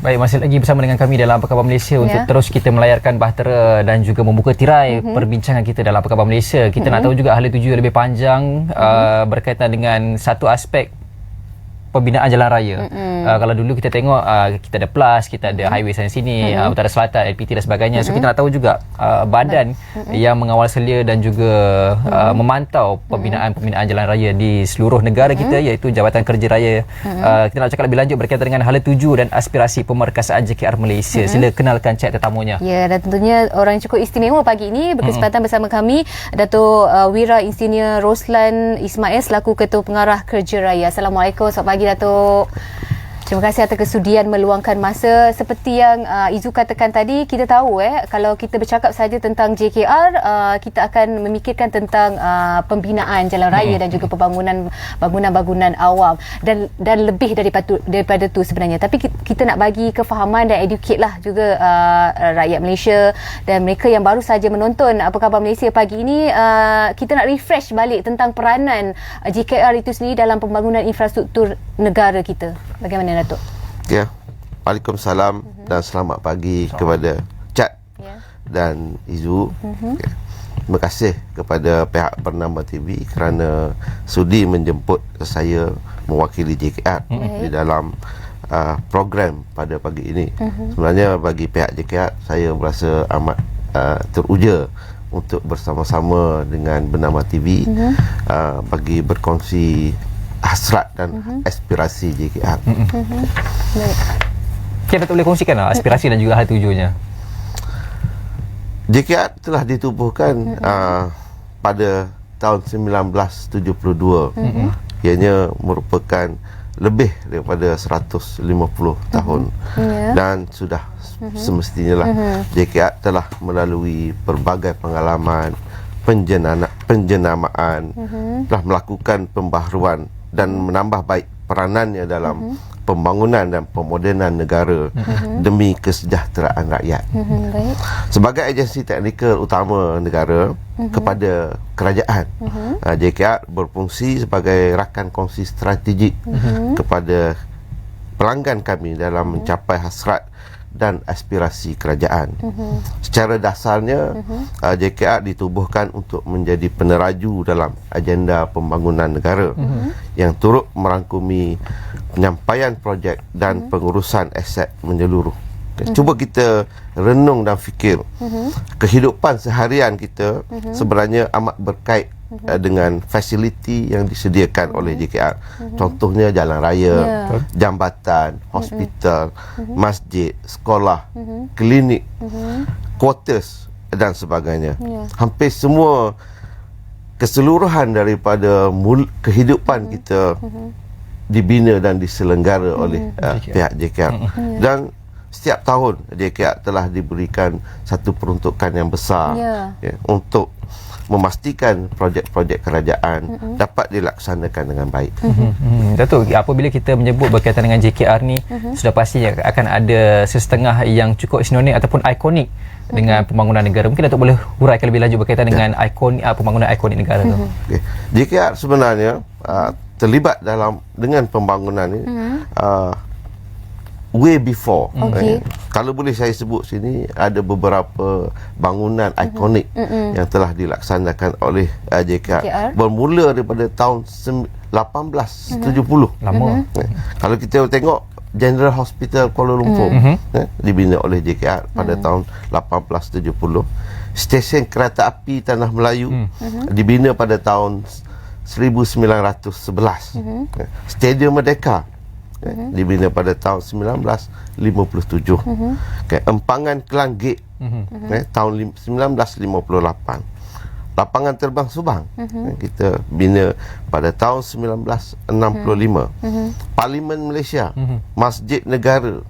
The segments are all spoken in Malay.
Baik, masih lagi bersama dengan kami dalam Apa Khabar Malaysia yeah. untuk terus kita melayarkan bahtera dan juga membuka tirai mm-hmm. perbincangan kita dalam Apa Khabar Malaysia. Kita mm-hmm. nak tahu juga ahli tuju lebih panjang mm-hmm. uh, berkaitan dengan satu aspek pembinaan jalan raya. Mm-hmm. Uh, kalau dulu kita tengok uh, kita ada plus, kita ada mm-hmm. highway sana sini, mm-hmm. uh, utara selatan, LPT dan sebagainya. Mm-hmm. So kita nak tahu juga uh, badan mm-hmm. yang mengawal selia dan juga mm-hmm. uh, memantau pembinaan-pembinaan jalan raya di seluruh negara mm-hmm. kita iaitu Jabatan Kerja Raya. Mm-hmm. Uh, kita nak cakap lebih lanjut berkaitan dengan hala tuju dan aspirasi pemerkasaan JKR Malaysia. Mm-hmm. Sila kenalkan cik tetamunya. Ya, dan tentunya orang yang cukup istimewa pagi ini berkesempatan mm-hmm. bersama kami Dato' uh, Wira Insinyur Roslan Ismail selaku Ketua Pengarah Kerja Raya. Assalamualaikum. Selamat pagi pagi Datuk. Terima kasih atas kesudian meluangkan masa. Seperti yang uh, Izu katakan tadi, kita tahu eh kalau kita bercakap saja tentang JKR, uh, kita akan memikirkan tentang uh, pembinaan jalan raya hmm. dan juga pembangunan bangunan-bangunan awam dan dan lebih daripada daripada tu sebenarnya. Tapi kita nak bagi kefahaman dan educate lah juga uh, rakyat Malaysia dan mereka yang baru saja menonton apa khabar Malaysia pagi ini, uh, kita nak refresh balik tentang peranan JKR itu sendiri dalam pembangunan infrastruktur negara kita. Bagaimana Datuk. Ya. Waalaikumsalam uh-huh. dan selamat pagi Salam. kepada Chat yeah. dan Izu. Uh-huh. Okay. Terima kasih kepada pihak Bernama TV kerana sudi menjemput saya mewakili JKR uh-huh. di dalam uh, program pada pagi ini. Uh-huh. Sebenarnya bagi pihak JKR saya merasa amat uh, teruja untuk bersama-sama dengan Bernama TV uh-huh. uh, bagi berkongsi hasrat dan uh-huh. aspirasi JKR. Uh-huh. Baik. Kita tak boleh kongsikan lah aspirasi dan juga hal tujuannya. JKR telah ditubuhkan uh-huh. uh, pada tahun 1972. Uh-huh. Ianya merupakan lebih daripada 150 uh-huh. tahun. Yeah. Dan sudah uh-huh. semestinya lah uh-huh. JKR telah melalui pelbagai pengalaman penjenana, penjenamaan uh-huh. telah melakukan pembaharuan dan menambah baik peranannya dalam uh-huh. pembangunan dan pemodenan negara uh-huh. demi kesejahteraan rakyat. Uh-huh. Sebagai agensi teknikal utama negara uh-huh. kepada kerajaan, uh-huh. JKR berfungsi sebagai rakan kongsi strategik uh-huh. kepada pelanggan kami dalam mencapai hasrat dan aspirasi kerajaan. Uh-huh. Secara dasarnya uh-huh. uh, JKR ditubuhkan untuk menjadi peneraju dalam agenda pembangunan negara uh-huh. yang turut merangkumi penyampaian projek dan uh-huh. pengurusan aset menyeluruh. Okay. Uh-huh. Cuba kita renung dan fikir uh-huh. kehidupan seharian kita uh-huh. sebenarnya amat berkait uh-huh. dengan fasiliti yang disediakan uh-huh. oleh JKR. Uh-huh. Contohnya jalan raya, yeah. jambatan, hospital, uh-huh. masjid, sekolah, uh-huh. klinik, uh-huh. quarters dan sebagainya. Yeah. Hampir semua keseluruhan daripada mul- kehidupan uh-huh. kita uh-huh. dibina dan diselenggara uh-huh. oleh uh, pihak JKR. Uh-huh. Yeah. Dan setiap tahun JKR telah diberikan satu peruntukan yang besar yeah. ya, untuk memastikan projek-projek kerajaan mm-hmm. dapat dilaksanakan dengan baik. Mm-hmm. Datuk, apabila kita menyebut berkaitan dengan JKR ni, mm-hmm. sudah pasti akan ada sesetengah yang cukup sinonim ataupun ikonik mm-hmm. dengan pembangunan negara. Mungkin Datuk boleh huraikan lebih lanjut berkaitan ya. dengan ikonik uh, pembangunan ikonik negara mm-hmm. tu. Okay. JKR sebenarnya uh, terlibat dalam dengan pembangunan ini mm-hmm. uh, way before. Okay. Eh, kalau boleh saya sebut sini ada beberapa bangunan mm-hmm. ikonik mm-hmm. yang telah dilaksanakan oleh uh, JKR, bermula daripada tahun 1870. Mm-hmm. Lama. Eh, kalau kita tengok General Hospital Kuala Lumpur mm-hmm. eh, dibina oleh JKR pada mm-hmm. tahun 1870. Stesen kereta api Tanah Melayu mm-hmm. dibina pada tahun 1911. Mm-hmm. Eh, Stadium Merdeka uh-huh. dibina pada tahun 1957. Uh-huh. Okay, empangan Kelang Gate uh-huh. okay, tahun 1958. Lapangan terbang Subang uh-huh. kita bina pada tahun 1965. Uh-huh. Parlimen Malaysia, uh-huh. Masjid Negara,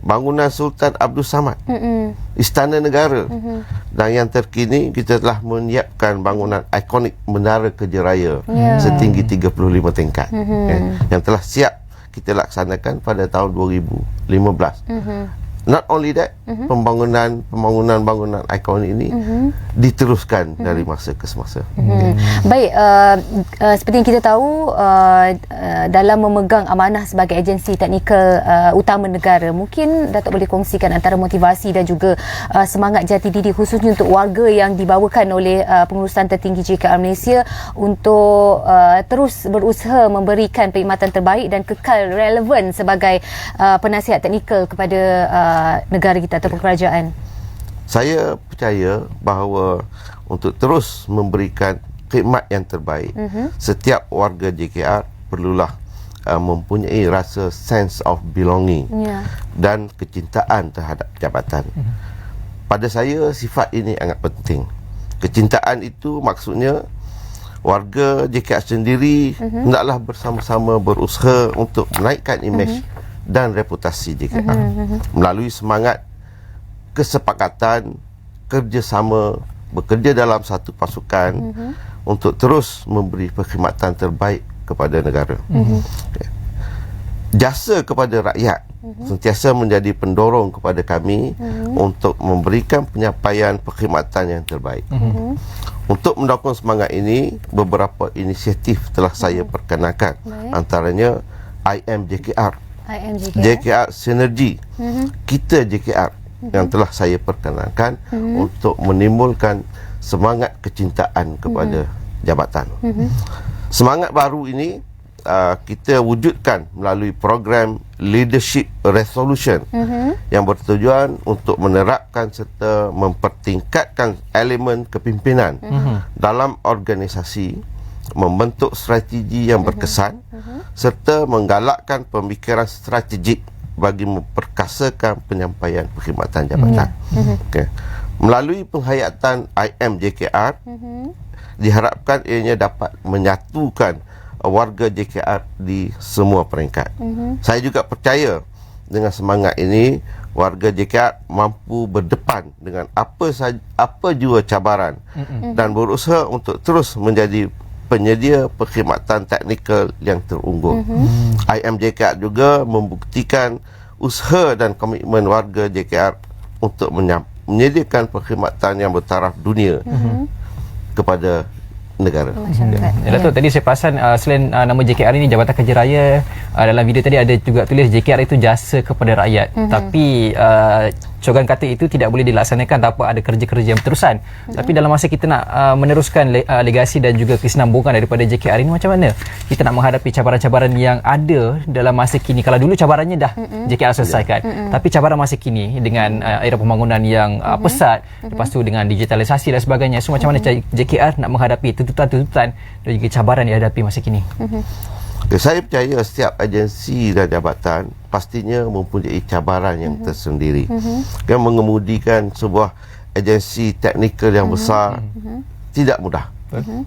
bangunan Sultan Abdul Samad, uh-huh. Istana Negara. Uh-huh. Dan yang terkini kita telah menyiapkan bangunan ikonik Menara Kerja Raya yeah. setinggi 35 tingkat. Uh-huh. Okay, yang telah siap kita laksanakan pada tahun 2015. Uh-huh. Not only that uh-huh. pembangunan pembangunan bangunan ikonik ini uh-huh. diteruskan uh-huh. dari masa ke semasa. Uh-huh. Baik uh, uh, seperti yang kita tahu uh, uh, dalam memegang amanah sebagai agensi teknikal uh, utama negara mungkin Datuk boleh kongsikan antara motivasi dan juga uh, semangat jati diri khususnya untuk warga yang dibawakan oleh uh, pengurusan tertinggi JKR Malaysia untuk uh, terus berusaha memberikan perkhidmatan terbaik dan kekal relevan sebagai uh, penasihat teknikal kepada uh, negara kita ataupun kerajaan? Saya percaya bahawa untuk terus memberikan khidmat yang terbaik, uh-huh. setiap warga JKR perlulah uh, mempunyai rasa sense of belonging yeah. dan kecintaan terhadap jabatan. Uh-huh. Pada saya sifat ini sangat penting. Kecintaan itu maksudnya warga JKR sendiri uh-huh. hendaklah bersama-sama berusaha untuk menaikkan imej uh-huh dan reputasi JKR uh-huh. melalui semangat kesepakatan kerjasama bekerja dalam satu pasukan uh-huh. untuk terus memberi perkhidmatan terbaik kepada negara. Uh-huh. Jasa kepada rakyat uh-huh. sentiasa menjadi pendorong kepada kami uh-huh. untuk memberikan penyampaian perkhidmatan yang terbaik. Uh-huh. Untuk mendukung semangat ini, beberapa inisiatif telah uh-huh. saya perkenalkan. Uh-huh. Antaranya IMJKR JKR, JKR Synergy uh-huh. kita JKR uh-huh. yang telah saya perkenalkan uh-huh. untuk menimbulkan semangat kecintaan kepada uh-huh. jabatan uh-huh. semangat baru ini uh, kita wujudkan melalui program Leadership Resolution uh-huh. yang bertujuan untuk menerapkan serta mempertingkatkan elemen kepimpinan uh-huh. dalam organisasi membentuk strategi yang berkesan uh-huh. serta menggalakkan pemikiran strategik bagi memperkasakan penyampaian perkhidmatan jabatan. Uh-huh. Okay. Melalui penghayatan IMJKR uh-huh. diharapkan ianya dapat menyatukan warga JKR di semua peringkat. Uh-huh. Saya juga percaya dengan semangat ini warga JKR mampu berdepan dengan apa saja apa jua cabaran uh-huh. dan berusaha untuk terus menjadi penyedia perkhidmatan teknikal yang terunggul. Mm-hmm. IM JKR juga membuktikan usaha dan komitmen warga JKR untuk menyediakan perkhidmatan yang bertaraf dunia mm-hmm. kepada negara. Ya. Ya, Datuk, tadi saya perasan uh, selain uh, nama JKR ini Jabatan Kerja Raya uh, dalam video tadi ada juga tulis JKR itu jasa kepada rakyat. Mm-hmm. Tapi uh, cogan kata itu tidak boleh dilaksanakan tanpa ada kerja-kerja yang berterusan. Mm-hmm. Tapi dalam masa kita nak uh, meneruskan le- uh, legasi dan juga kesinambungan daripada JKR ini macam mana? Kita nak menghadapi cabaran-cabaran yang ada dalam masa kini. Kalau dulu cabarannya dah mm-hmm. JKR selesaikan. Mm-hmm. Tapi cabaran masa kini dengan uh, era pembangunan yang uh, mm-hmm. pesat, mm-hmm. lepas tu dengan digitalisasi dan sebagainya. So macam mana mm-hmm. JKR nak menghadapi tuntutan-tuntutan dan juga cabaran yang dihadapi masa kini? Mm-hmm. Okay, saya percaya setiap agensi dan jabatan pastinya mempunyai cabaran yang uh-huh. tersendiri. Uh-huh. Yang mengemudikan sebuah agensi teknikal yang uh-huh. besar uh-huh. tidak mudah. Uh-huh.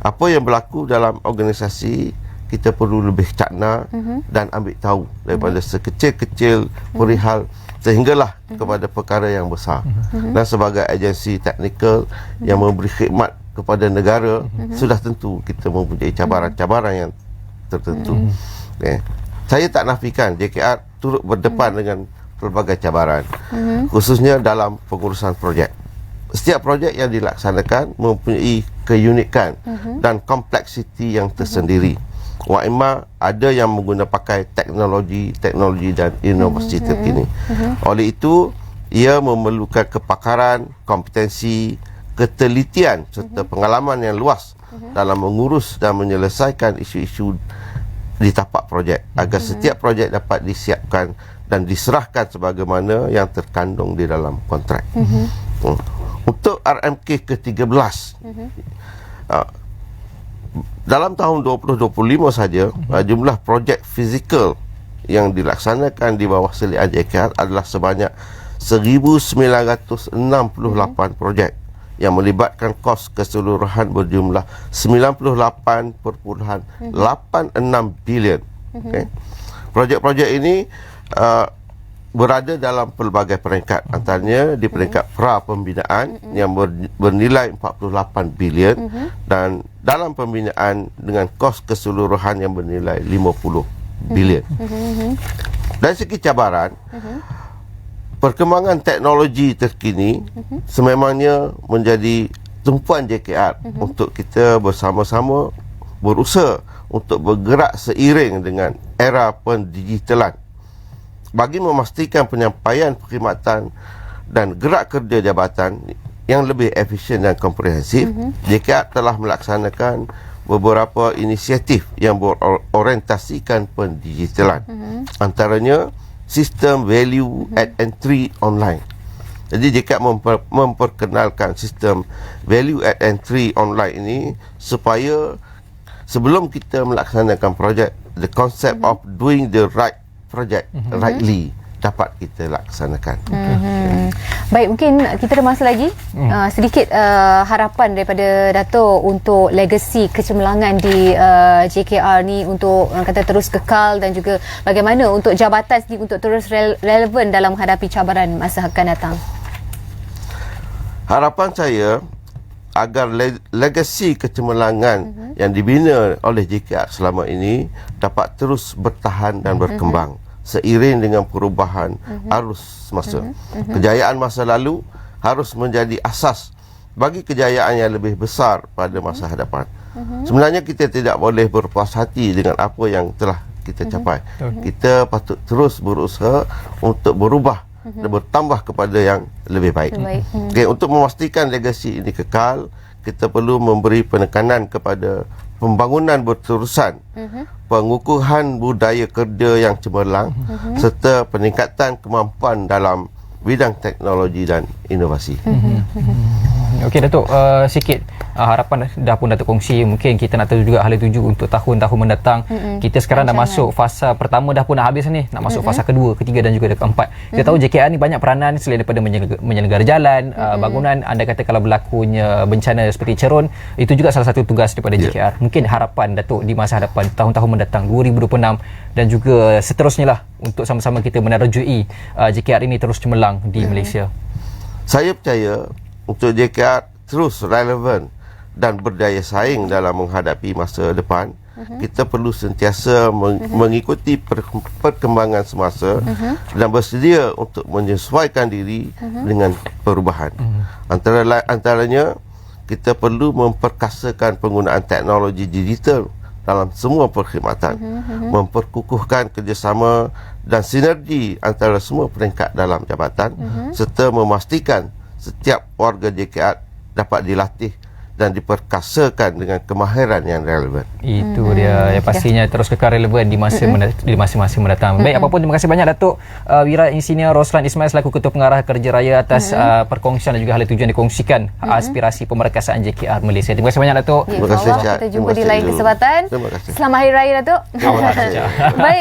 Apa yang berlaku dalam organisasi kita perlu lebih cakna uh-huh. dan ambil tahu daripada uh-huh. sekecil-kecil perihal sehinggalah uh-huh. kepada perkara yang besar. Uh-huh. Dan sebagai agensi teknikal uh-huh. yang memberi khidmat kepada negara uh-huh. sudah tentu kita mempunyai cabaran-cabaran yang tertentu. Uh-huh. Okay saya tak nafikan JKR turut berdepan hmm. dengan pelbagai cabaran hmm. khususnya dalam pengurusan projek setiap projek yang dilaksanakan mempunyai keunikan hmm. dan kompleksiti yang tersendiri hmm. wa imma ada yang menggunakan pakai teknologi teknologi dan inovasi hmm. terkini hmm. oleh itu ia memerlukan kepakaran kompetensi ketelitian serta hmm. pengalaman yang luas hmm. dalam mengurus dan menyelesaikan isu-isu di tapak projek agar setiap projek dapat disiapkan dan diserahkan sebagaimana yang terkandung di dalam kontrak. Mm-hmm. Untuk RMK ke-13 mm-hmm. uh, dalam tahun 2025 saja mm-hmm. uh, jumlah projek fizikal yang dilaksanakan di bawah selian JKR adalah sebanyak 1968 mm-hmm. projek yang melibatkan kos keseluruhan berjumlah 98.86 bilion. Okay. Projek-projek ini uh, berada dalam pelbagai peringkat. Antaranya di peringkat pra pembinaan yang ber, bernilai 48 bilion dan dalam pembinaan dengan kos keseluruhan yang bernilai 50 bilion. Dari segi cabaran perkembangan teknologi terkini sememangnya menjadi tumpuan JKR untuk kita bersama-sama berusaha untuk bergerak seiring dengan era pendigitalan. Bagi memastikan penyampaian perkhidmatan dan gerak kerja jabatan yang lebih efisien dan komprehensif, JKR telah melaksanakan beberapa inisiatif yang berorientasikan pendigitalan. Antaranya sistem value at entry online. Jadi JKR memper, memperkenalkan sistem value at entry online ini supaya sebelum kita melaksanakan projek, the concept of doing the right project rightly dapat kita laksanakan. Hmm. Baik, mungkin kita ada masa lagi. Hmm. Uh, sedikit uh, harapan daripada Dato' untuk legasi kecemerlangan di uh, JKR ni untuk orang kata terus kekal dan juga bagaimana untuk jabatan sendiri untuk terus rele- relevan dalam menghadapi cabaran masa akan datang. Harapan saya agar le- legasi kecemerlangan uh-huh. yang dibina oleh JKR selama ini dapat terus bertahan dan berkembang uh-huh. Seiring dengan perubahan uh-huh. arus masa. Uh-huh. Uh-huh. Kejayaan masa lalu harus menjadi asas bagi kejayaan yang lebih besar pada masa hadapan. Uh-huh. Sebenarnya kita tidak boleh berpuas hati dengan apa yang telah kita capai. Uh-huh. Kita patut terus berusaha untuk berubah dan bertambah kepada yang lebih baik. Hmm. Okay, untuk memastikan legasi ini kekal, kita perlu memberi penekanan kepada pembangunan berterusan, uh-huh. pengukuhan budaya kerja yang cemerlang uh-huh. serta peningkatan kemampuan dalam bidang teknologi dan inovasi. Mhm. Hmm, Okey Datuk, uh, sikit uh, harapan dah pun Datuk kongsi mungkin kita nak tahu juga hala tuju untuk tahun-tahun mendatang. Mm-hmm. Kita sekarang dah masuk fasa pertama dah pun dah habis ni, nak masuk mm-hmm. fasa kedua, ketiga dan juga keempat. Kita mm-hmm. tahu JKR ni banyak peranan selain daripada menyelenggara, menyelenggara jalan, mm-hmm. uh, bangunan, anda kata kalau berlakunya bencana seperti Cerun, itu juga salah satu tugas daripada yeah. JKR. Mungkin harapan Datuk di masa hadapan tahun-tahun mendatang 2026 dan juga seterusnya lah untuk sama-sama kita menerjui uh, JKR ini terus cemerlang di yeah. Malaysia. Saya percaya untuk JKR terus relevan dan berdaya saing dalam menghadapi masa depan, uh-huh. kita perlu sentiasa meng- uh-huh. mengikuti per- perkembangan semasa uh-huh. dan bersedia untuk menyesuaikan diri uh-huh. dengan perubahan. Uh-huh. Antara antaranya kita perlu memperkasakan penggunaan teknologi digital dalam semua perkhidmatan, uh-huh. memperkukuhkan kerjasama dan sinergi antara semua peringkat dalam jabatan uh-huh. serta memastikan setiap warga JKR dapat dilatih dan diperkasakan dengan kemahiran yang relevan. Itu hmm. dia yang pastinya terus kekal relevan di masa hmm. di masa-masa mendatang. Hmm. Baik apapun terima kasih banyak Datuk uh, Wira Insinyur Roslan Ismail selaku Ketua Pengarah Kerja Raya atas hmm. uh, perkongsian dan juga hal tujuan dikongsikan hmm. aspirasi pemerkasaan JKR Malaysia. Terima kasih banyak Datuk. Ya, terima kasih. Kita jumpa di lain kesempatan. Terima kasih. Selamat Hari Raya Datuk. Terima kasih. Baik